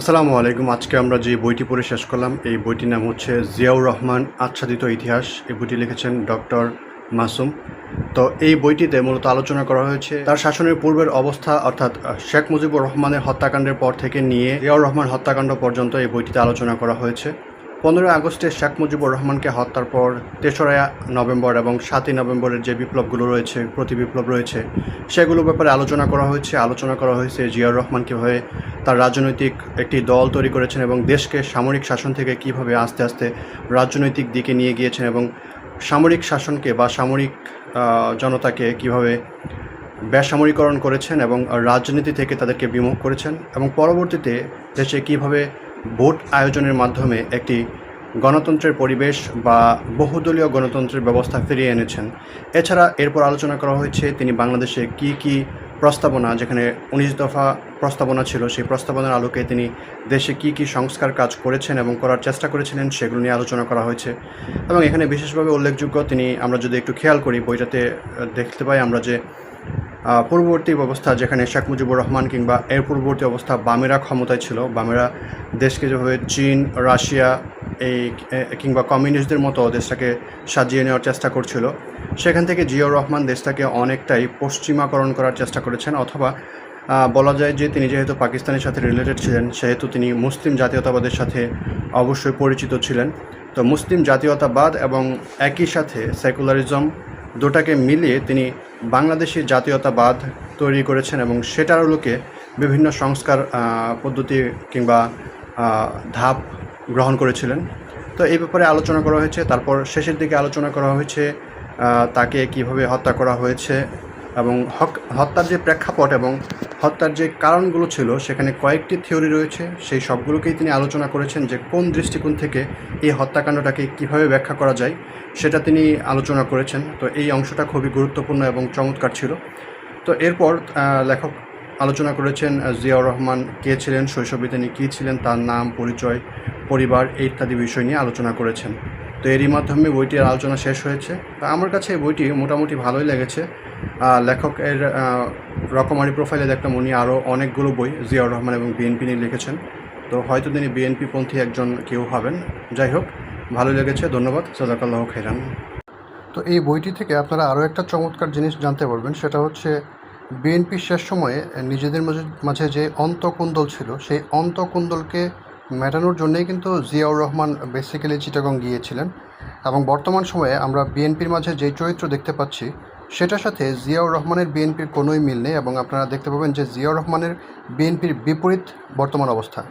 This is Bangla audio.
আসসালামু আলাইকুম। আজকে আমরা যে বইটি পড়ে শেষ করলাম, এই বইটির নাম হচ্ছে জিয়াউর রহমান, আচ্ছাদিত ইতিহাস। এই বইটি লিখেছেন ডক্টর মাসুম। তো এই বইটিতে মূলত আলোচনা করা হয়েছে তার শাসনের পূর্বের অবস্থা, অর্থাৎ শেখ মুজিবুর রহমানের হত্যাকাণ্ডের পর থেকে নিয়ে জিয়াউর রহমান হত্যাকাণ্ড পর্যন্ত এই বইটিতে আলোচনা করা হয়েছে। পনেরোই আগস্টে শেখ মুজিবুর রহমানকে হত্যার পর তেসরা নভেম্বর এবং সাতই নভেম্বরের যে বিপ্লবগুলো রয়েছে, প্রতি বিপ্লব রয়েছে, সেগুলো ব্যাপারে আলোচনা করা হয়েছে। আলোচনা করা হয়েছে জিয়াউর রহমান কীভাবে তার রাজনৈতিক একটি দল তৈরি করেছেন এবং দেশকে সামরিক শাসন থেকে কীভাবে আস্তে আস্তে রাজনৈতিক দিকে নিয়ে গিয়েছেন এবং সামরিক শাসনকে বা সামরিক জনতাকে কীভাবে বেসামরিকরণ করেছেন এবং রাজনীতি থেকে তাদেরকে বিমুখ করেছেন এবং পরবর্তীতে দেশে কীভাবে ভোট আয়োজনের মাধ্যমে একটি গণতন্ত্রের পরিবেশ বা বহুদলীয় গণতন্ত্রের ব্যবস্থা ফিরিয়ে এনেছেন। এছাড়া এরপর আলোচনা করা হয়েছে তিনি বাংলাদেশে কি কি প্রস্তাবনা, যেখানে উনিশ দফা প্রস্তাবনা ছিল, সেই প্রস্তাবনার আলোকে তিনি দেশে কি কি সংস্কার কাজ করেছেন এবং করার চেষ্টা করেছিলেন সেগুলো নিয়ে আলোচনা করা হয়েছে। এবং এখানে বিশেষভাবে উল্লেখযোগ্য তিনি, আমরা যদি একটু খেয়াল করি, বইটাতে দেখতে পাই আমরা যে পূর্ববর্তী অবস্থা যেখানে শেখ মুজিবুর রহমান কিংবা এর পূর্ববর্তী অবস্থা বামেরা ক্ষমতায় ছিল, বামেরা দেশকে যেভাবে চীন, রাশিয়া, এই কিংবা কমিউনিস্টদের মতো দেশটাকে সাজিয়ে নেওয়ার চেষ্টা করছিল, সেখান থেকে জিয়াউর রহমান দেশটাকে অনেকটাই পশ্চিমাকরণ করার চেষ্টা করেছেন, অথবা বলা যায় যে তিনি যেহেতু পাকিস্তানের সাথে রিলেটেড ছিলেন, সেহেতু তিনি মুসলিম জাতীয়তাবাদের সাথে অবশ্যই পরিচিত ছিলেন। তো মুসলিম জাতীয়তাবাদ এবং একই সাথে সেকুলারিজম দুটাকে মিলিয়ে তিনি বাংলাদেশি জাতীয়তাবাদ তৈরি করেছেন এবং সেটার লোকে বিভিন্ন সংস্কার পদ্ধতি কিংবা ধাপ গ্রহণ করেছিলেন। তো এই ব্যাপারে আলোচনা করা হয়েছে। তারপর শেষের দিকে আলোচনা করা হয়েছে তাকে কীভাবে হত্যা করা হয়েছে এবং হত্যার যে প্রেক্ষাপট এবং হত্যার যে কারণগুলো ছিল, সেখানে কয়েকটি থিওরি রয়েছে। সেই সবগুলোকেই তিনি আলোচনা করেছেন যে কোন দৃষ্টিকোণ থেকে এই হত্যাকাণ্ডটাকে কীভাবে ব্যাখ্যা করা যায়, সেটা তিনি আলোচনা করেছেন। তো এই অংশটা খুবই গুরুত্বপূর্ণ এবং চমৎকার ছিল। তো এরপর লেখক আলোচনা করেছেন জিয়াউর রহমান কে ছিলেন, শৈশবে তিনি কী ছিলেন, তার নাম, পরিচয়, পরিবার ইত্যাদি বিষয় নিয়ে আলোচনা করেছেন। তো এরই মাধ্যমে বইটির আলোচনা শেষ হয়েছে। তা আমার কাছে বইটি মোটামুটি ভালোই লেগেছে। লেখকের রকমারি প্রোফাইলে দেখলাম উনি আরও অনেকগুলো বই জিয়াউর রহমান এবং বিএনপি নিয়ে লিখেছেন। তো হয়তো তিনি বিএনপি পন্থী একজন কেউ হবেন। যাই হোক, ভালো লেগেছে, ধন্যবাদ। সাজাকাল্লাহ খেরান তো এই বইটি থেকে আপনারা আরও একটা চমৎকার জিনিস জানতে পারবেন, সেটা হচ্ছে বিএনপির শেষ সময়ে নিজেদের মাঝে যে অন্তকুন্দল ছিল, সেই অন্তকুন্দলকে মেটানোর জন্যই কিন্তু জিয়াউর রহমান বেসিক্যালি চিটাগং গিয়েছিলেন। এবং বর্তমান সময়ে আমরা বিএনপির মাঝে যে চরিত্র দেখতে পাচ্ছি সেটার সাথে জিয়াউর রহমানের বিএনপির কোনোই মিল নেই এবং আপনারা দেখতে পাবেন যে জিয়াউর রহমানের বিএনপির বিপরীত বর্তমান অবস্থা।